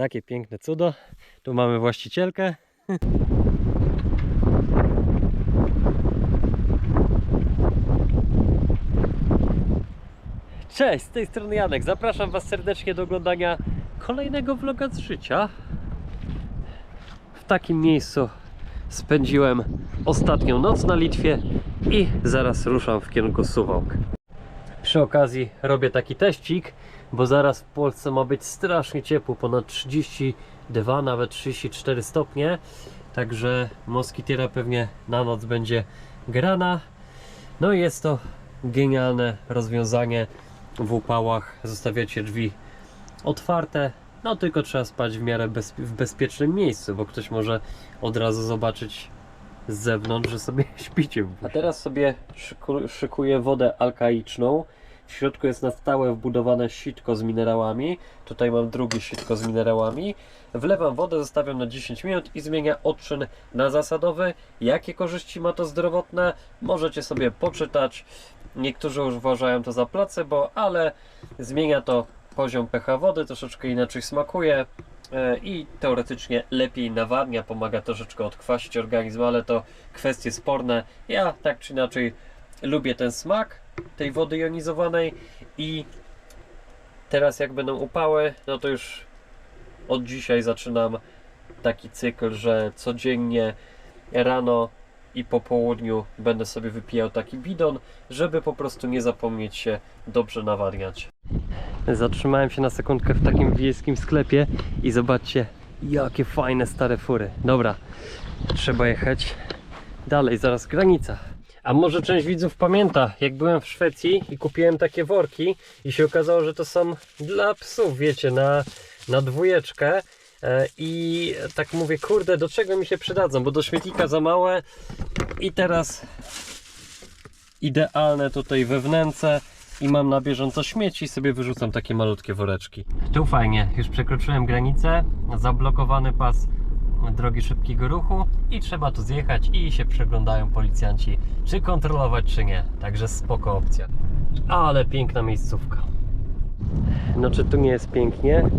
Takie piękne cudo. Tu mamy właścicielkę. Cześć, z tej strony Janek. Zapraszam Was serdecznie do oglądania kolejnego vloga z życia. W takim miejscu spędziłem ostatnią noc na Litwie i zaraz ruszam w kierunku Suwałk. Przy okazji robię taki teścik, bo zaraz w Polsce ma być strasznie ciepło, ponad 32, nawet 34 stopnie. Także moskitiera pewnie na noc będzie grana. No i jest to genialne rozwiązanie. W upałach zostawiacie drzwi otwarte. No tylko trzeba spać w miarę bez, w bezpiecznym miejscu, bo ktoś może od razu zobaczyć z zewnątrz, że sobie śpicie. A teraz sobie szyku, szykuję wodę alkaiczną. W środku jest na stałe wbudowane sitko z minerałami. Tutaj mam drugie sitko z minerałami. Wlewam wodę, zostawiam na 10 minut i zmienia odczyn na zasadowy. Jakie korzyści ma to zdrowotne? Możecie sobie poczytać. Niektórzy uważają to za placebo, ale zmienia to poziom pH wody, troszeczkę inaczej smakuje e, i teoretycznie lepiej nawadnia, pomaga troszeczkę odkwasić organizm, ale to kwestie sporne. Ja tak czy inaczej lubię ten smak tej wody jonizowanej i teraz jak będą upały, no to już od dzisiaj zaczynam taki cykl, że codziennie rano i po południu będę sobie wypijał taki bidon, żeby po prostu nie zapomnieć się dobrze nawadniać. Zatrzymałem się na sekundkę w takim wiejskim sklepie i zobaczcie, jakie fajne stare fury. Dobra, trzeba jechać dalej, zaraz granica. A może część widzów pamięta, jak byłem w Szwecji i kupiłem takie worki i się okazało, że to są dla psów, wiecie, na, na dwójeczkę. E, I tak mówię, kurde, do czego mi się przydadzą, bo do śmietnika za małe i teraz idealne tutaj we wnęce i mam na bieżąco śmieci i sobie wyrzucam takie malutkie woreczki. Tu fajnie, już przekroczyłem granicę, zablokowany pas drogi szybkiego ruchu i trzeba tu zjechać i się przeglądają policjanci, czy kontrolować, czy nie. Także spoko opcja. Ale piękna miejscówka. No czy tu nie jest pięknie?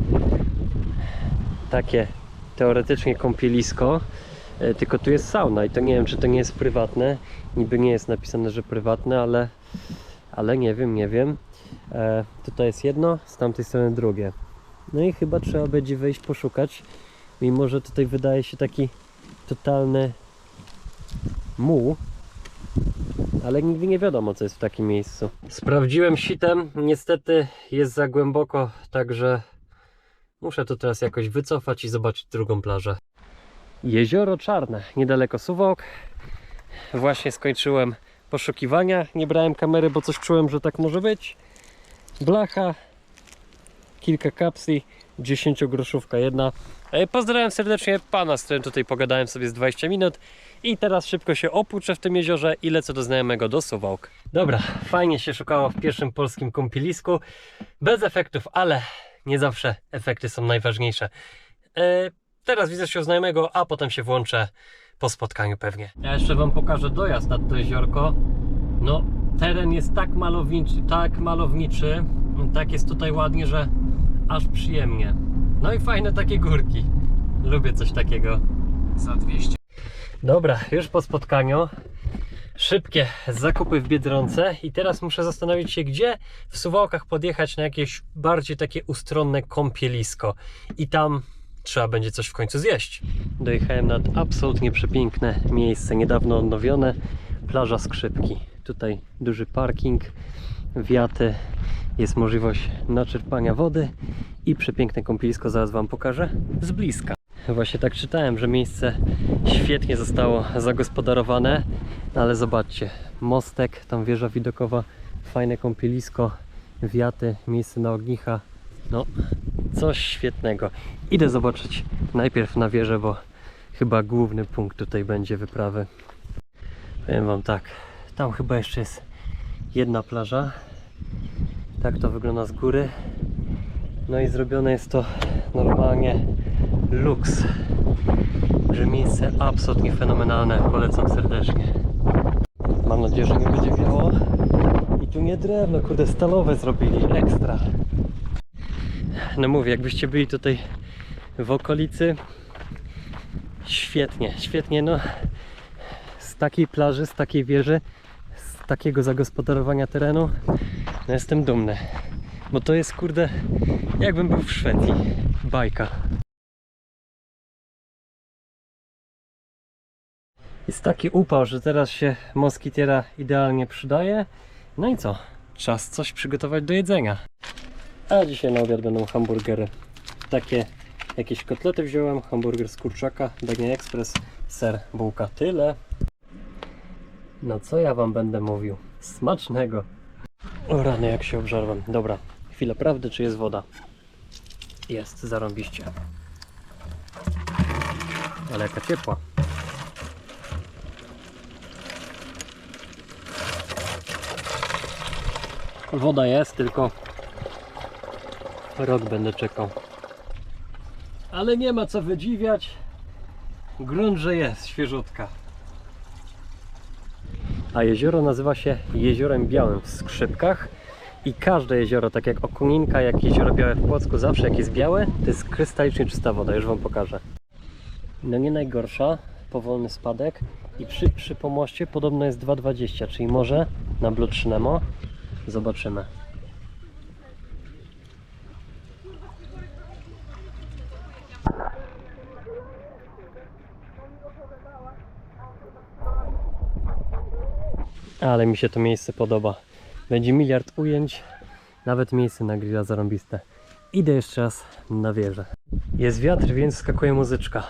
Takie teoretycznie kąpielisko, e, tylko tu jest sauna i to nie wiem, czy to nie jest prywatne. Niby nie jest napisane, że prywatne, ale, ale nie wiem, nie wiem. E, tutaj jest jedno, z tamtej strony drugie. No i chyba trzeba będzie wejść poszukać, mimo że tutaj wydaje się taki totalny muł, ale nigdy nie wiadomo, co jest w takim miejscu. Sprawdziłem sitem, niestety jest za głęboko, także muszę to teraz jakoś wycofać i zobaczyć drugą plażę. Jezioro Czarne, niedaleko Suwałk. Właśnie skończyłem poszukiwania. Nie brałem kamery, bo coś czułem, że tak może być. Blacha, kilka kapsli, 10 groszówka jedna. E, Pozdrawiam serdecznie pana, z którym tutaj pogadałem sobie z 20 minut. I teraz szybko się opłuczę w tym jeziorze i lecę do znajomego do Suwałk. Dobra, fajnie się szukało w pierwszym polskim kąpielisku. Bez efektów, ale nie zawsze efekty są najważniejsze. E, teraz widzę się u znajomego, a potem się włączę po spotkaniu pewnie. Ja jeszcze wam pokażę dojazd nad to jeziorko. No, teren jest tak malowniczy, tak malowniczy, tak jest tutaj ładnie, że aż przyjemnie. No i fajne takie górki. Lubię coś takiego. Za 200 Dobra, już po spotkaniu. Szybkie zakupy w Biedronce i teraz muszę zastanowić się, gdzie w Suwałkach podjechać na jakieś bardziej takie ustronne kąpielisko. I tam trzeba będzie coś w końcu zjeść. Dojechałem nad absolutnie przepiękne miejsce, niedawno odnowione, plaża Skrzypki. Tutaj duży parking, wiaty, jest możliwość naczerpania wody i przepiękne kąpielisko, zaraz Wam pokażę z bliska. Właśnie tak czytałem, że miejsce świetnie zostało zagospodarowane, ale zobaczcie, mostek, tam wieża widokowa, fajne kąpielisko, wiaty, miejsce na ognicha, no coś świetnego. Idę zobaczyć najpierw na wieżę, bo chyba główny punkt tutaj będzie wyprawy. Powiem Wam tak, tam chyba jeszcze jest jedna plaża, tak to wygląda z góry. No i zrobione jest to normalnie luks. Że miejsce absolutnie fenomenalne. Polecam serdecznie. Mam nadzieję, że nie będzie wiało. I tu nie drewno, kurde, stalowe zrobili. Ekstra. No mówię, jakbyście byli tutaj w okolicy. Świetnie, świetnie. No, z takiej plaży, z takiej wieży, z takiego zagospodarowania terenu, no jestem dumny. Bo to jest kurde, jakbym był w Szwecji. Bajka. Jest taki upał, że teraz się moskitiera idealnie przydaje. No i co? Czas coś przygotować do jedzenia. A dzisiaj na obiad będą hamburgery. Takie jakieś kotlety wziąłem, hamburger z kurczaka, Dagnia Express, ser, bułka. Tyle. No co ja wam będę mówił? Smacznego. O rany, jak się obżarłem. Dobra, chwila prawdy, czy jest woda? Jest, zarąbiście. Ale jaka ciepła. Woda jest, tylko rok będę czekał. Ale nie ma co wydziwiać. Grunt, że jest, świeżutka. A jezioro nazywa się Jeziorem Białym w Skrzypkach. I każde jezioro, tak jak Okuninka, jak Jezioro Białe w Płocku, zawsze jak jest białe, to jest krystalicznie czysta woda, już Wam pokażę. No nie najgorsza, powolny spadek. I przy, przy pomoście podobno jest 2,20, czyli może na Blut Nemo. Zobaczymy. Ale mi się to miejsce podoba. Będzie miliard ujęć, nawet miejsce na grilla zarąbiste. Idę jeszcze raz na wieżę. Jest wiatr, więc skakuje muzyczka.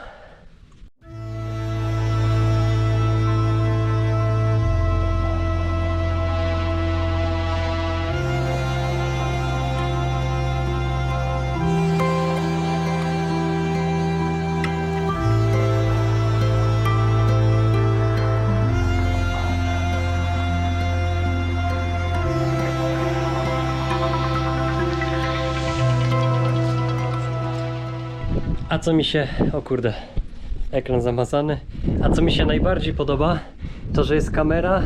A co mi się. O kurde, ekran zamazany. A co mi się najbardziej podoba, to że jest kamera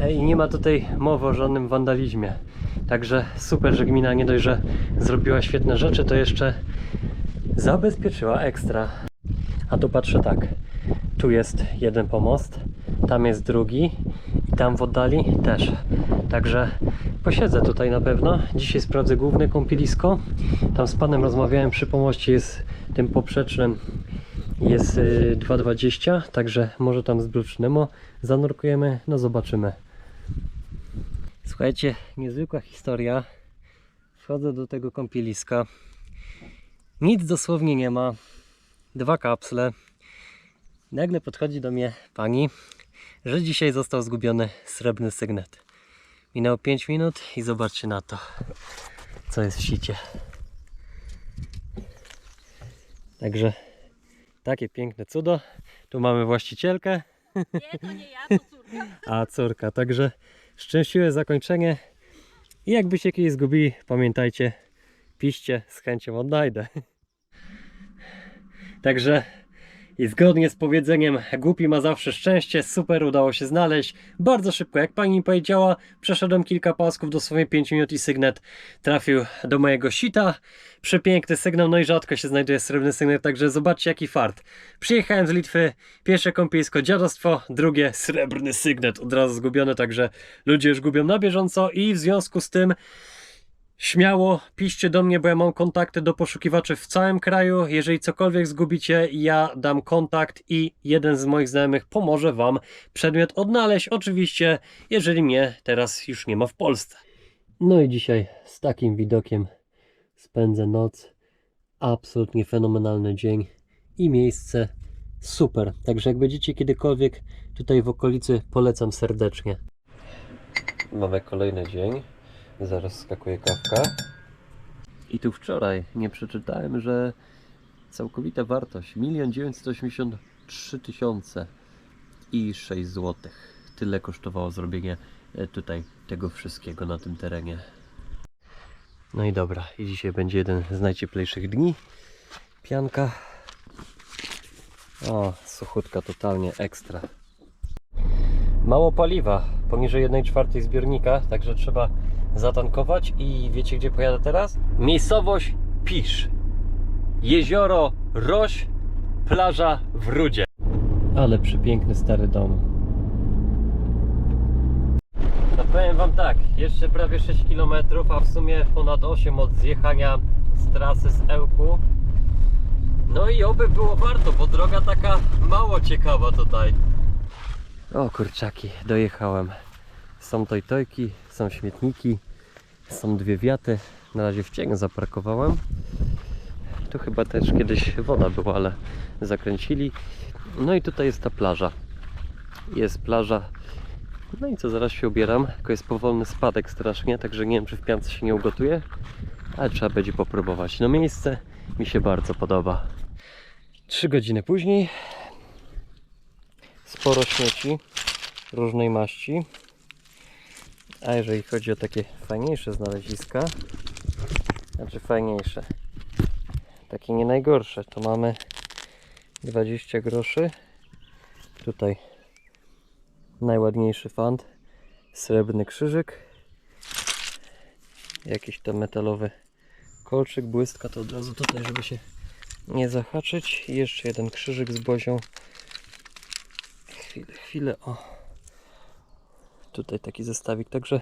e, i nie ma tutaj mowy o żadnym wandalizmie. Także super, że gmina nie dość, że zrobiła świetne rzeczy, to jeszcze zabezpieczyła ekstra. A tu patrzę tak. Tu jest jeden pomost, tam jest drugi i tam w oddali też. Także posiedzę tutaj na pewno. Dzisiaj sprawdzę główne kąpielisko. Tam z panem rozmawiałem przy pomoście jest tym poprzecznym jest y, 2,20, także może tam z Blucz Nemo zanurkujemy, no zobaczymy. Słuchajcie, niezwykła historia. Wchodzę do tego kąpieliska. Nic dosłownie nie ma. Dwa kapsle. Nagle podchodzi do mnie pani, że dzisiaj został zgubiony srebrny sygnet. Minęło 5 minut i zobaczcie na to, co jest w sicie. Także takie piękne cudo. Tu mamy właścicielkę, Nie, to nie ja, to córka. a córka. Także szczęśliwe zakończenie. I jakby się kiedyś zgubili, pamiętajcie, piszcie, z chęcią odnajdę. Także i zgodnie z powiedzeniem, głupi ma zawsze szczęście, super udało się znaleźć. Bardzo szybko, jak pani mi powiedziała, przeszedłem kilka pasków, dosłownie 5 minut i sygnet trafił do mojego sita. Przepiękny sygnał, no i rzadko się znajduje srebrny sygnet, także zobaczcie jaki fart. Przyjechałem z Litwy, pierwsze kąpielisko dziadostwo, drugie srebrny sygnet, od razu zgubiony, także ludzie już gubią na bieżąco i w związku z tym Śmiało piszcie do mnie, bo ja mam kontakty do poszukiwaczy w całym kraju. Jeżeli cokolwiek zgubicie, ja dam kontakt i jeden z moich znajomych pomoże Wam przedmiot odnaleźć. Oczywiście, jeżeli mnie teraz już nie ma w Polsce. No i dzisiaj z takim widokiem spędzę noc. Absolutnie fenomenalny dzień i miejsce super. Także jak będziecie kiedykolwiek tutaj w okolicy, polecam serdecznie. Mamy kolejny dzień. Zaraz skakuje kawka. I tu wczoraj nie przeczytałem, że całkowita wartość 1 983 tysiące i 6 złotych. Tyle kosztowało zrobienie e, tutaj tego wszystkiego na tym terenie. No i dobra, i dzisiaj będzie jeden z najcieplejszych dni. Pianka. O, suchutka totalnie ekstra. Mało paliwa, poniżej 1,4 zbiornika, także trzeba zatankować i wiecie gdzie pojadę teraz? Miejscowość Pisz. jezioro Roś, plaża w Rudzie. Ale przepiękny stary dom. No powiem wam tak, jeszcze prawie 6 km, a w sumie ponad 8 od zjechania z trasy z Ełku. No i oby było warto, bo droga taka mało ciekawa tutaj. O kurczaki, dojechałem. Są tojtojki, są śmietniki, są dwie wiaty. Na razie w cieniu zaparkowałem. Tu chyba też kiedyś woda była, ale zakręcili. No i tutaj jest ta plaża. Jest plaża. No i co, zaraz się ubieram. Tylko jest powolny spadek strasznie, także nie wiem, czy w piance się nie ugotuje. Ale trzeba będzie popróbować. No miejsce mi się bardzo podoba. Trzy godziny później. Sporo śmieci różnej maści. A jeżeli chodzi o takie fajniejsze znaleziska, znaczy fajniejsze, takie nie najgorsze, to mamy 20 groszy. Tutaj najładniejszy fant, srebrny krzyżyk, jakiś tam metalowy kolczyk, błystka to od razu tutaj, żeby się nie zahaczyć. I jeszcze jeden krzyżyk z bozią. Chwilę, chwilę, o. Tutaj taki zestawik, także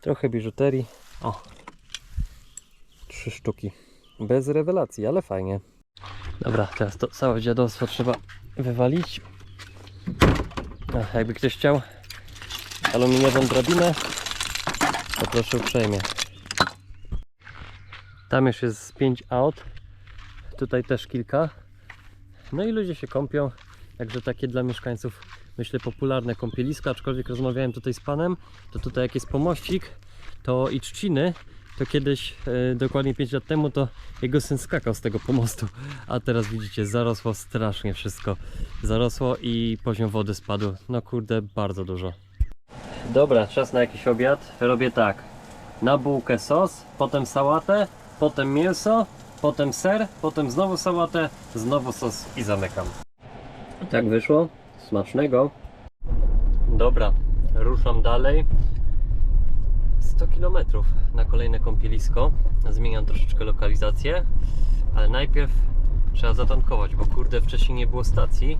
trochę biżuterii. O, trzy sztuki. Bez rewelacji, ale fajnie. Dobra, teraz to całe dziadostwo trzeba wywalić. A, jakby ktoś chciał aluminiową drabinę, to proszę uprzejmie. Tam już jest 5 aut. Tutaj też kilka. No i ludzie się kąpią. Także takie dla mieszkańców myślę popularne kąpieliska, aczkolwiek rozmawiałem tutaj z panem, to tutaj jak jest pomościk, to i trzciny, to kiedyś, e, dokładnie 5 lat temu, to jego syn skakał z tego pomostu, a teraz widzicie, zarosło strasznie wszystko. Zarosło i poziom wody spadł, no kurde, bardzo dużo. Dobra, czas na jakiś obiad. Robię tak, na bułkę sos, potem sałatę, potem mięso, potem ser, potem znowu sałatę, znowu sos i zamykam. Tak wyszło. Smacznego. Dobra, ruszam dalej. 100 km na kolejne kąpielisko. Zmieniam troszeczkę lokalizację, ale najpierw trzeba zatankować, bo kurde wcześniej nie było stacji,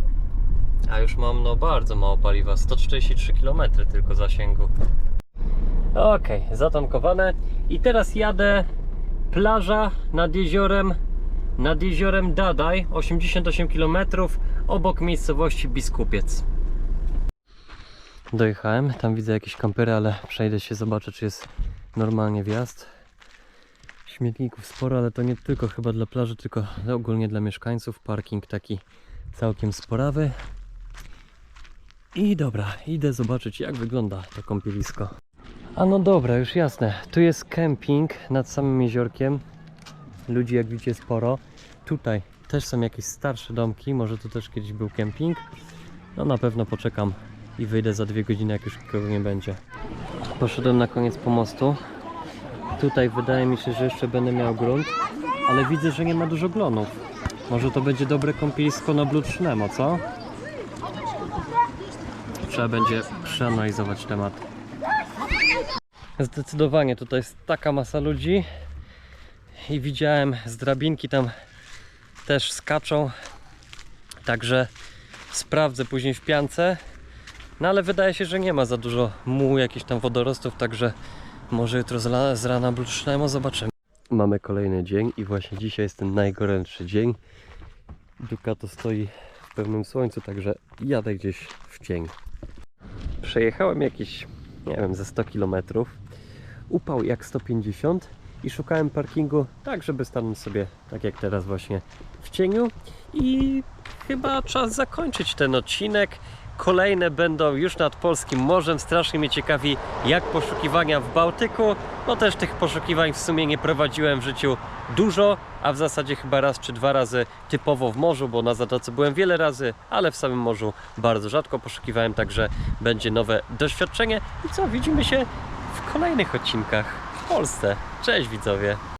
a już mam no bardzo mało paliwa. 143 km tylko zasięgu. Ok, zatankowane i teraz jadę plaża nad jeziorem nad jeziorem Dadaj 88 km obok miejscowości Biskupiec. Dojechałem, tam widzę jakieś kampery, ale przejdę się, zobaczę czy jest normalnie wjazd. Śmietników sporo, ale to nie tylko chyba dla plaży, tylko ogólnie dla mieszkańców. Parking taki całkiem sporawy. I dobra, idę zobaczyć jak wygląda to kąpielisko. A no dobra, już jasne. Tu jest kemping nad samym jeziorkiem. Ludzi jak widzicie sporo. Tutaj też są jakieś starsze domki, może tu też kiedyś był kemping. No na pewno poczekam i wyjdę za dwie godziny, jak już nikogo nie będzie. Poszedłem na koniec pomostu. Tutaj wydaje mi się, że jeszcze będę miał grunt, ale widzę, że nie ma dużo glonów. Może to będzie dobre kąpielisko na Blucznemo, co? Trzeba będzie przeanalizować temat. Zdecydowanie tutaj jest taka masa ludzi i widziałem z drabinki tam też skaczą. Także sprawdzę później w piance. No ale wydaje się, że nie ma za dużo mułu, jakichś tam wodorostów, także może jutro z, rana blucznemo zobaczymy. Mamy kolejny dzień i właśnie dzisiaj jest ten najgorętszy dzień. Ducato stoi w pełnym słońcu, także jadę gdzieś w cień. Przejechałem jakieś, nie wiem, ze 100 km. Upał jak 150 i szukałem parkingu tak, żeby stanąć sobie tak jak teraz właśnie w cieniu i chyba czas zakończyć ten odcinek. Kolejne będą już nad polskim morzem. Strasznie mnie ciekawi, jak poszukiwania w Bałtyku. No też tych poszukiwań w sumie nie prowadziłem w życiu dużo, a w zasadzie chyba raz czy dwa razy typowo w morzu, bo na Zatoce byłem wiele razy, ale w samym morzu bardzo rzadko poszukiwałem, także będzie nowe doświadczenie. I co, widzimy się w kolejnych odcinkach Polsce. Cześć widzowie!